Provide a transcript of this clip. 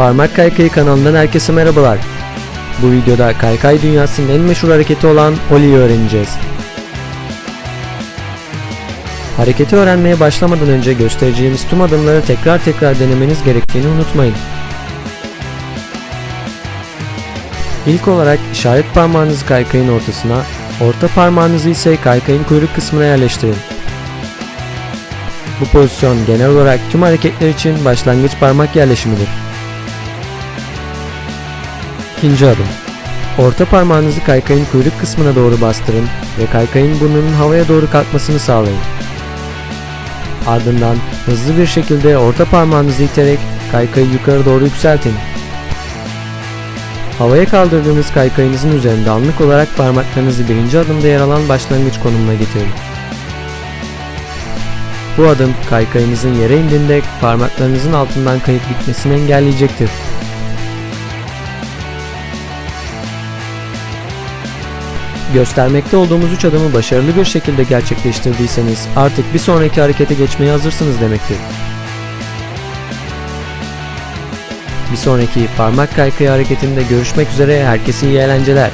Parmak Kaykayı kanalından herkese merhabalar. Bu videoda kaykay dünyasının en meşhur hareketi olan Olie'yi öğreneceğiz. Hareketi öğrenmeye başlamadan önce göstereceğimiz tüm adımları tekrar tekrar denemeniz gerektiğini unutmayın. İlk olarak işaret parmağınızı kaykayın ortasına, orta parmağınızı ise kaykayın kuyruk kısmına yerleştirin. Bu pozisyon genel olarak tüm hareketler için başlangıç parmak yerleşimidir. İkinci adım. Orta parmağınızı kaykayın kuyruk kısmına doğru bastırın ve kaykayın burnunun havaya doğru kalkmasını sağlayın. Ardından hızlı bir şekilde orta parmağınızı iterek kaykayı yukarı doğru yükseltin. Havaya kaldırdığınız kaykayınızın üzerinde anlık olarak parmaklarınızı birinci adımda yer alan başlangıç konumuna getirin. Bu adım kaykayınızın yere indiğinde parmaklarınızın altından kayıp gitmesini engelleyecektir. Göstermekte olduğumuz 3 adımı başarılı bir şekilde gerçekleştirdiyseniz artık bir sonraki harekete geçmeye hazırsınız demektir. Bir sonraki parmak kaykayı hareketinde görüşmek üzere herkese iyi eğlenceler.